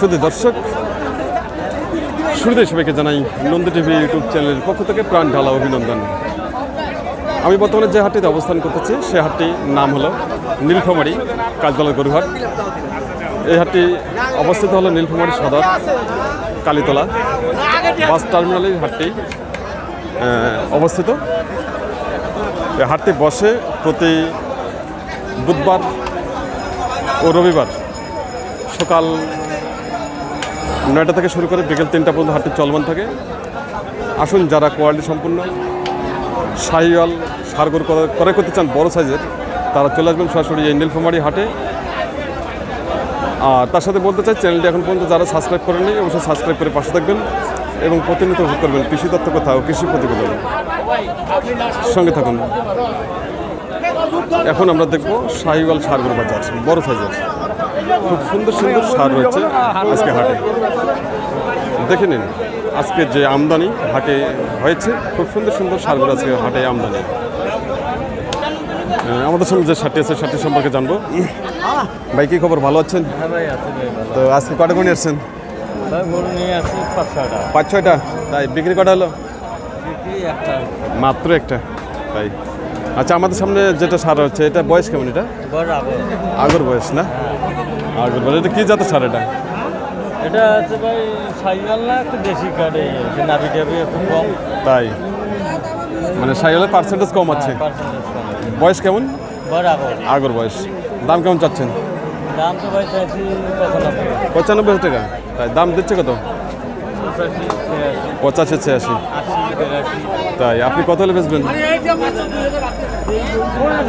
শুধু দর্শক শুরুতে সবাইকে জানাই নন্দ টিভি ইউটিউব চ্যানেলের পক্ষ থেকে প্রাণ ঢালা অভিনন্দন। আমি বর্তমানে যে হাটটিতে অবস্থান করতেছি, সে হাটটির নাম হলো নীলফামারি কালতলা গরুহাট। এই হাটটি অবস্থিত হলো নীলফামারি সদর, কালীতলা। বাস টার্মিনালে হাটটি অবস্থিত। এই হাটটি বসে প্রতি বুধবার ও রবিবার সকাল নয়টা থেকে শুরু করে বিকেল তিনটা পর্যন্ত হাটটি চলমান থাকে। আসুন যারা কোয়ালিটি সম্পূর্ণ, শাহিওয়াল, সারগর ক্রয় করতে চান বড় সাইজের, তারা চলে আসবেন সরাসরি এই নীলফামারি হাটে। আর তার সাথে বলতে চাই, চ্যানেলটি এখন পর্যন্ত যারা সাবস্ক্রাইব করেননি, অবশ্যই সাবস্ক্রাইব করে পাশে থাকবেন এবং প্রতিনিয়ত উপভোগ করবেন কৃষি তত্ত্ব কথা ও কৃষি প্রতিবেদন। সঙ্গে থাকুন। এখন আমরা দেখব শাহিওয়াল সারগর বাজার, বড় সাইজের। খুব সুন্দর সুন্দর সার রয়েছে আজকে হাটে। দেখে নিন আজকে যে আমদানি হাটে হয়েছে খুব সুন্দর সুন্দর সারগুলো আজকে হাটে আমদানি। আমাদের সঙ্গে যে সারটি আছে সারটি সম্পর্কে জানব। ভাই কি খবর? ভালো আছেন? হ্যাঁ তো আজকে কটা গুণে আসছেন? পাঁচ ছয়টা। তাই বিক্রি কটা হলো? মাত্র একটা তাই। আচ্ছা আমাদের সামনে যেটা সার হচ্ছে এটা বয়স কেমন এটা? আগর। বয়স না? আগর বয়স এটা কি জাতের সার এটা? এটা আছে ভাই সাইকেল না একটু দেশি কার্ডে নাবি টাবি একটু কম। তাই? মানে সাইকেলের পার্সেন্টেজ কম আছে। বয়স কেমন? আগর বয়স। দাম কেমন চাচ্ছেন? দাম তো ভাই চাইছি পঁচানব্বই। টাকা। তাই দাম দিচ্ছে কত? পঁচাশি ছিয়াশি। তাই, আপনি কত হলে বেচবেন?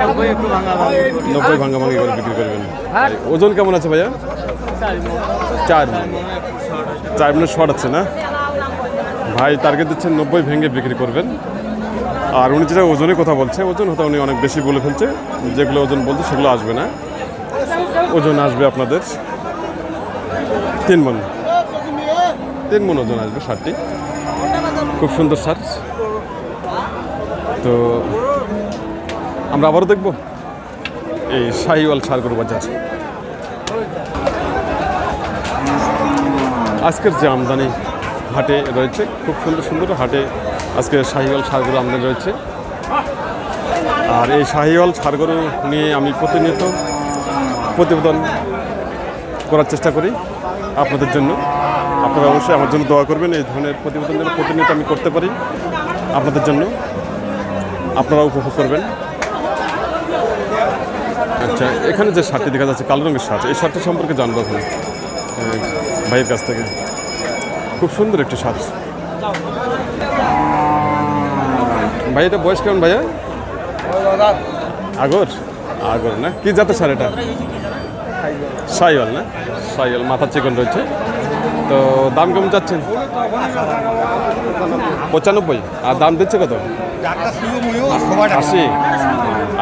নব্বই ভাঙা ভাঙি ভাঙ্গা ভাঙ্গি করে বিক্রি করবেন। ওজন কেমন আছে ভাইয়া? চার চার মিনিট শর্ট আছে না? ভাই টার্গেট দিচ্ছেন নব্বই ভেঙে বিক্রি করবেন। আর উনি যেটা ওজনের কথা বলছে, ওজন হয়তো উনি অনেক বেশি বলে ফেলছে। যেগুলো ওজন বলছে, সেগুলো আসবে না। ওজন আসবে আপনাদের। তিন মন। তিন মন ওজন আসবে শার্টটি খুব সুন্দর শার্ট তো আমরা আবারও দেখব? এই শাহিওয়াল সারগরু বাজার আজকের যে আমদানি হাটে রয়েছে, খুব সুন্দর সুন্দর হাটে আজকে শাহিওয়াল সারগরু আমদানি রয়েছে। আর এই শাহিওয়াল সারগরু নিয়ে আমি প্রতিনিয়ত প্রতিবেদন করার চেষ্টা করি আপনাদের জন্য। আপনারা অবশ্যই আমার জন্য দোয়া করবেন, এই ধরনের প্রতিবেদন যেন প্রতিনিয়ত আমি করতে পারি আপনাদের জন্য। আপনারা উপভোগ করবেন। আচ্ছা এখানে যে শার্টটি দেখা যাচ্ছে, কালো রঙের শার্ট, এই শার্টটি সম্পর্কে জানব এখন ভাইয়ের কাছ থেকে। খুব সুন্দর একটি শার্ট। ভাই, এটা বয়স কেমন ভাইয়া? আগর? আগর না? কি জাতের শার্ট এটা? সাইওয়াল না? সাইওয়াল মাথা চিকন রয়েছে। তো দাম কেমন চাচ্ছেন? পঁচানব্বই। আর দাম দিচ্ছে কত? আশি।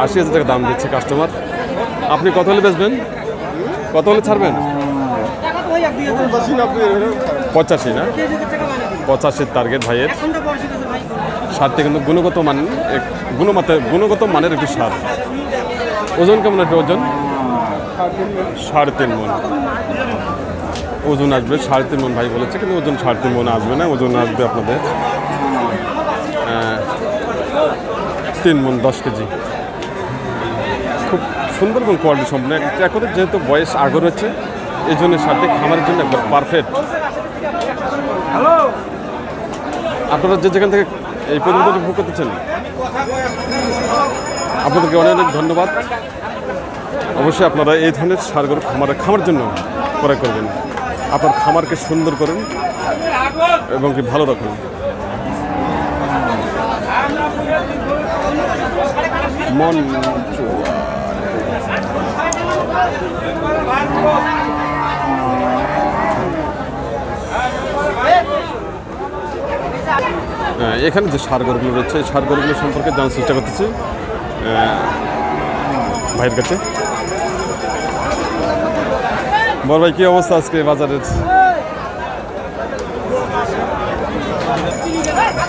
আশি হাজার টাকা দাম দিচ্ছে কাস্টমার আপনি কত হলে বেচবেন? কত হলে ছাড়বেন? পঁচাশি না? পঁচাশির টার্গেট ভাইয়ের। সারটি কিন্তু গুণগত মান গুণমাতে গুণগত মানের একটি সার। ওজন কেমন একটা ওজন? সাড়ে তিন মন। ওজন আসবে সাড়ে তিন মন ভাই বলেছে কিন্তু ওজন সাড়ে তিন মন আসবে না ওজন আসবে আপনাদের তিন মন দশ কেজি। খুব সুন্দর এবং কোয়ালিটি সম্পূর্ণ এক- এক যেহেতু বয়স আগর হচ্ছে এই জন্য সারটি খামারের জন্য একবার পারফেক্ট আপনারা যে যেখান থেকে এই প্রতিবেদনটি ভোগ করতেছেন আপনাদেরকে অনেক অনেক ধন্যবাদ। অবশ্যই আপনারা এই ধরনের সারগর খামারের খামার জন্য ক্রয় করবেন। আপনার খামারকে সুন্দর করুন এবং কি ভালো রাখুন। মন এখানে যে সারগরগুলো রয়েছে, এই সারগরগুলো সম্পর্কে জানার চেষ্টা করতেছি। ভাইয়ের কাছে। বড় ভাই কি অবস্থা আজকে বাজারের?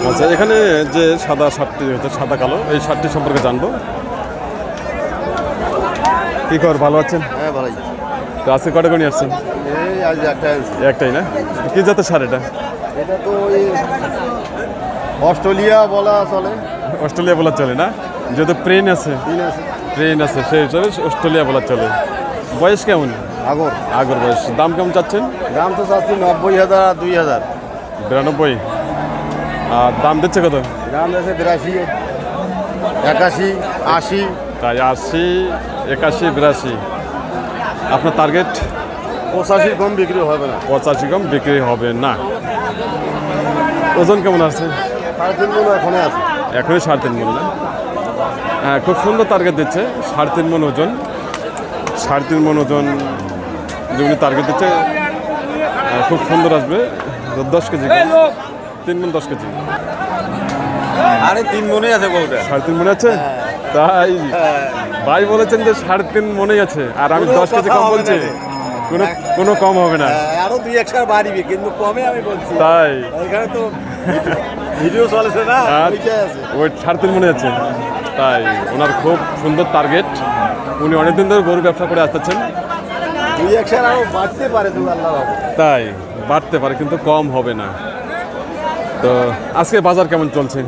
আচ্ছা এখানে যে সাদা শার্টটি হচ্ছে সাদা কালো এই শার্টটি সম্পর্কে জানব। কি খবর ভালো আছেন? হ্যাঁ ভালোই। তো আজকে কটা করে আসছেন। একটাই না? কি জাতের সার এটা? এটা তো অস্ট্রেলিয়া বলা চলে। অস্ট্রেলিয়া বলা চলে না? যেহেতু প্রেন আছে। ট্রেন আছে সেই হিসাবে অস্ট্রেলিয়া বলা চলে। বয়স কেমন? আগর। আগর বয়স। দাম কেমন চাচ্ছেন? দাম তো চাচ্ছি নব্বই হাজার দুই হাজার। বিরানব্বই। আর দাম দিচ্ছে কত? দাম আছে বিরাশি একাশি আশি। তাই আশি একাশি বিরাশি। আপনার টার্গেট পঁচাশির কম বিক্রি হবে না। পঁচাশি কম বিক্রি হবে না। ওজন কেমন আছে? সাড়ে তিন মন এখনে আছে। এখনই সাড়ে তিন মন না? হ্যাঁ খুব সুন্দর টার্গেট দিচ্ছে। সাড়ে তিন মন ওজন। সাড়ে তিন মন ওজন যেগুলি টার্গেট দিচ্ছে খুব সুন্দর আসবে। দশ কেজি তিন মন দশ কেজি। আরে তিন মনে আছে বউটা। সাড়ে তিন মনে আছে? তাই? ভাই বলেছেন যে সাড়ে তিন মনেই আছে আর আমি দশ কেজি কম বলছি। কোনো কোনো কম হবে না। আরও দুই একশো বাড়িবে কিন্তু কমে আমি বলছি। তাই। এখানে তো ভিডিও চলেছে না আছে। ওই সাড়ে তিন মনে আছে। তাই ওনার খুব সুন্দর টার্গেট উনি অনেকদিন ধরে গরু ব্যবসা করে আসতেছেন। আরও বাড়তে পারে দু আল্লাহ তাই বাড়তে পারে কিন্তু কম হবে না। তো আজকে বাজার কেমন চলছে।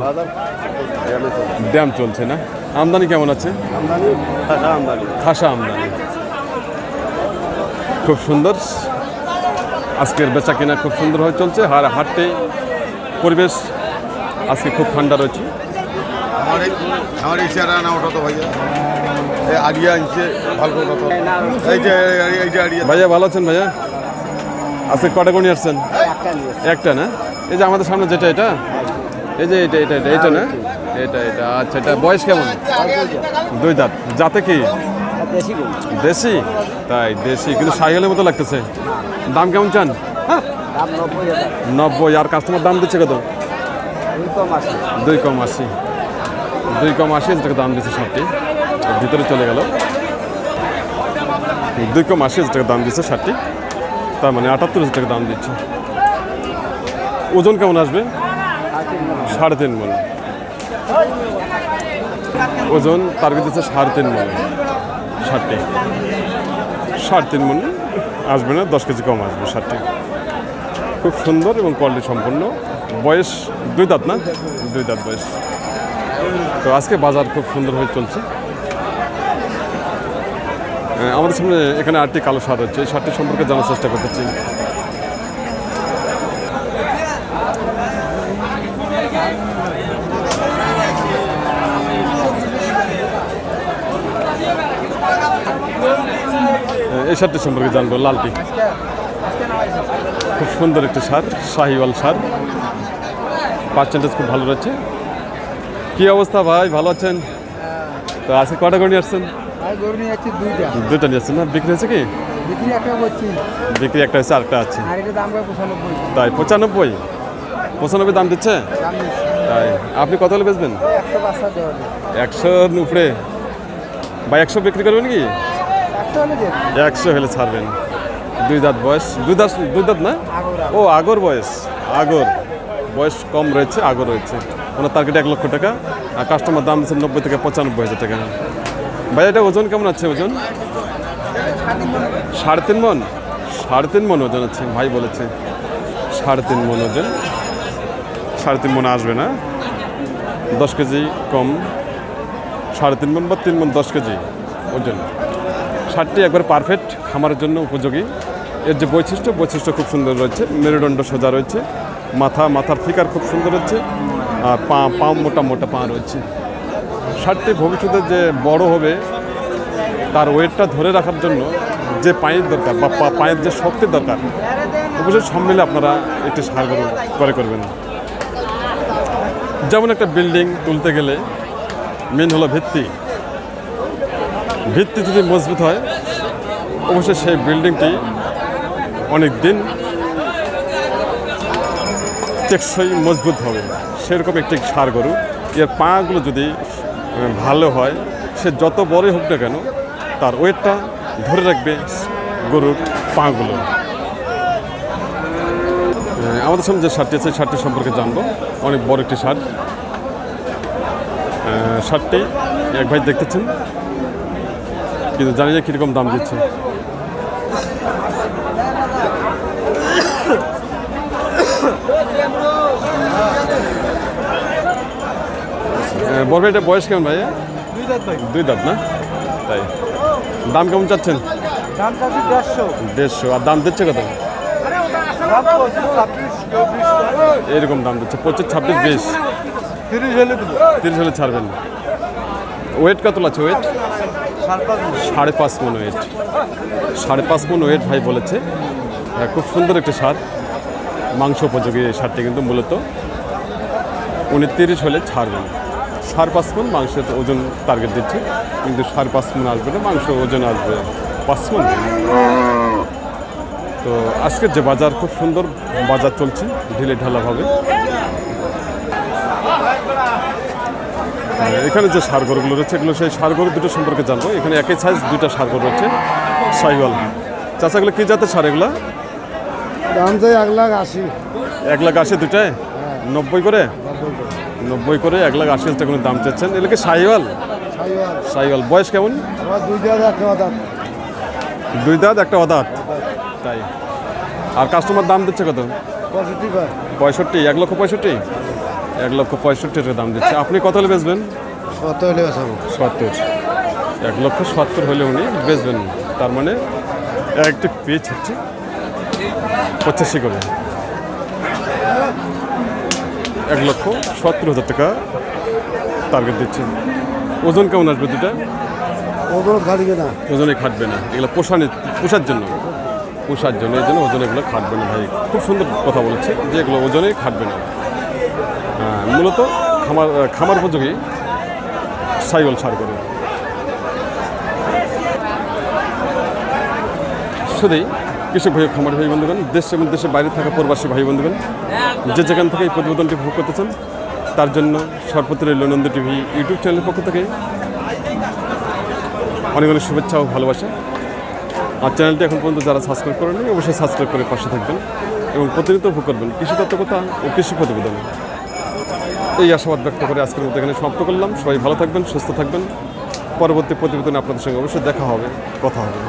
ড্যাম চলছে না? আমদানি কেমন আছে? খাসা আমদানি। খুব সুন্দর। আজকের বেচা কেনা খুব সুন্দরভাবে চলছে। আর হাটে পরিবেশ আজকে খুব ঠান্ডা রয়েছে। আরিয়া ইঞ্চে ভালো তো এই যে এই- যে আরিয়া ভাইয়া ভালো আছেন ভাইয়া? আজকে কটা গুণি আসছেন? একটা না? এই যে আমাদের সামনে যেটা এটা? এই যে এটা এটা এটা এটা না? এটা এটা আচ্ছা এটা বয়স কেমন? দুই দাঁত। যাতে কি? দেশি তাই দেশি। কিন্তু সাইকেলের মতো লাগতেছে। দাম কেমন চান? নব্বই আর কাস্টমার দাম দিচ্ছে কত? দুই কম আশি। দুই কম আশি। হাজার টাকা দাম দিচ্ছে ষাটটি ভিতরে চলে গেল। দুই কম আশি হাজার টাকা দাম দিচ্ছে ষাটটি তার মানে আটাত্তর হাজার টাকা দাম দিচ্ছে। ওজন কেমন আসবে? সাড়ে তিন মন। ওজন টার্গেট দিচ্ছে সাড়ে তিন মন। ষাটটি সাড়ে তিন মন আসবে না, দশ কেজি কম আসবে ষাটটি খুব সুন্দর এবং কোয়ালিটি সম্পন্ন। বয়স দুই দাঁত না? দুই দাঁত বয়স। তো আজকে বাজার খুব সুন্দরভাবে চলছে। আমাদের সামনে এখানে আটটি কালো সার হচ্ছে এই সারটি সম্পর্কে জানার চেষ্টা করতেছি। এই সারটি সম্পর্কে জানব, লালটি। খুব সুন্দর একটি সার শাহিওয়াল সার পার্সেন্টেজ খুব ভালো রয়েছে। কি অবস্থা ভাই? ভালো আছেন? তো আজকে কটা করে নিয়ে আসছেন? আর গরু নিয়ে দুইটা। দুটো নিয়ে আসছেন না? বিক্রি হয়েছে কি? বিক্রি একটা হয়েছে আরেকটা আছে। তাই পঁচানব্বই? পঁচানব্বই দাম দিচ্ছে? তাই আপনি কত হলে বেচবেন? একশোর উপরে। বা একশো বিক্রি করবেন কি? একশো হলে ছাড়বেন। দুই দাঁত বয়স? দুই দাঁত দুই দাঁত না? ও আগর বয়স। আগর। বয়স কম রয়েছে আগর রয়েছে। ওনার টার্গেট এক লক্ষ টাকা, আর কাস্টমার দাম দিচ্ছে নব্বই থেকে পঁচানব্বই হাজার টাকা। ভাই, এটা ওজন কেমন আছে, ওজন? সাড়ে তিন মন? সাড়ে তিন মন ওজন আছে, ভাই বলেছে। সাড়ে তিন মন ওজন। সাড়ে তিন মন আসবে না। দশ কেজি কম। সাড়ে তিন মন বা তিন মন দশ কেজি ওজন। সারটি একবার পারফেক্ট খামারের জন্য উপযোগী। এর যে বৈশিষ্ট্য বৈশিষ্ট্য খুব সুন্দর রয়েছে। মেরুদণ্ড সোজা রয়েছে। মাথা, মাথার ফিকার খুব সুন্দর হচ্ছে আর পা পা মোটা মোটা পা রয়েছে। সারটি ভবিষ্যতে যে বড় হবে, তার ওয়েটটা ধরে রাখার জন্য যে পায়ের দরকার বা পায়ের যে শক্তির দরকার, অবশ্যই সব মিলে আপনারা একটি সার করে করবেন। যেমন একটা বিল্ডিং তুলতে গেলে মেন হলো ভিত্তি। ভিত্তি যদি মজবুত হয়, অবশ্যই সেই বিল্ডিংটি অনেক দিন টেকসই মজবুত হবে। সেরকম একটি সার গরু। এর পাগুলো যদি ভালো হয় সে যত বড়ই হোক না কেন তার ওয়েটটা ধরে রাখবে গরুর পাগুলো। আমাদের সামনে যে সারটি আছে সারটি সম্পর্কে জানব। অনেক বড় একটি আহ, সারটি এক ভাই দেখতেছেন কিন্তু জানি না কীরকম দাম দিচ্ছে। বড় এটা বয়স কেমন ভাইয়া? দুই দাঁত ভাই। দুই দাঁত না? তাই। দাম কেমন চাচ্ছেন? দাম চাচ্ছি দেড়শো। দেড়শো। আর দাম দিচ্ছে কত? এরকম দাম দিচ্ছে। পঁচিশ ছাব্বিশ বিশ। তিরিশ হলে তিরিশ হলে ছাড়বেন ওয়েট কত আছে ওয়েট সাড়ে পাঁচ মন। ওয়েট সাড়ে পাঁচ মন ওয়েট ভাই বলেছে। হ্যাঁ, খুব সুন্দর একটি সার। মাংস উপযোগী এই সারটি কিন্তু মূলত। উনি তিরিশ হলে ছাড়বেন সাড়ে পাঁচ মন মাংসের ওজন টার্গেট দিচ্ছে। কিন্তু সাড়ে পাঁচ মন আসবে না মাংস ওজন আসবে পাঁচ মন তো আজকের যে বাজার খুব সুন্দর বাজার চলছে ঢিলে ঢালাভাবে এখানে যে সারগরগুলো রয়েছে এগুলো সেই সারগর দুটো সম্পর্কে জানব। এখানে একই সাইজ দুইটা সারগর রয়েছে সাইওয়াল। চাচাগুলো কী জাতের সার এগুলো? দাম চাই এক লাখ আশি। এক লাখ আশি দুটায় নব্বই করে? নব্বই করে এক লাখ আশি হাজার টাকা দাম চাচ্ছেন। এগুলো সাইওয়াল? সাইওয়াল। সাইওয়াল বয়স কেমন? দুই দাঁত একটা অদাঁত। তাই। আর কাস্টমার দাম দিচ্ছে কত? পঁয়ষট্টি এক লক্ষ পঁয়ষট্টি? এক লক্ষ পঁয়ষট্টি টাকা দাম দিচ্ছে। আপনি কত হলে বেচবেন? কত হলে সত্তর। এক লক্ষ সত্তর হলে উনি বেচবেন। তার মানে একটি পেজ হচ্ছে পঁচাশি করে। এক লক্ষ সত্তর হাজার টাকা টার্গেট দিচ্ছেন ওজন কেমন আসবে দুটা ওগুলো খালি না। ওজনে খাটবে না। এগুলো পোষানে পোষার জন্য। পোষার জন্য এই জন্য ওজনে এগুলো খাটবে না ভাই। খুব সুন্দর কথা বলেছে যে এগুলো ওজনে খাটবে না। হ্যাঁ, মূলত খামার খামার উপযোগী সাইকেল সার করে। শুধুই কৃষক ভাই খামার ভাই বন্ধুগণ দেশ এবং দেশের বাইরে থাকা প্রবাসী ভাই বন্ধুগণ যে যেখান থেকে এই প্রতিবেদনটি ভোগ করতেছেন, তার জন্য সর্বত্র রইল নন্দ টিভি ইউটিউব চ্যানেলের পক্ষ থেকে অনেক অনেক শুভেচ্ছা ও ভালোবাসা। আর চ্যানেলটি এখন পর্যন্ত যারা সাবস্ক্রাইব করেনি অবশ্যই সাবস্ক্রাইব করে পাশে থাকবেন এবং প্রতিনিয়ত ভোগ করবেন কৃষি তত্ত্বকতা ও কৃষি প্রতিবেদন। এই আশাবাদ ব্যক্ত করে আজকের মতো এখানে সমাপ্ত করলাম। সবাই ভালো থাকবেন, সুস্থ থাকবেন। পরবর্তী প্রতিবেদনে আপনাদের সঙ্গে অবশ্যই দেখা হবে, কথা হবে।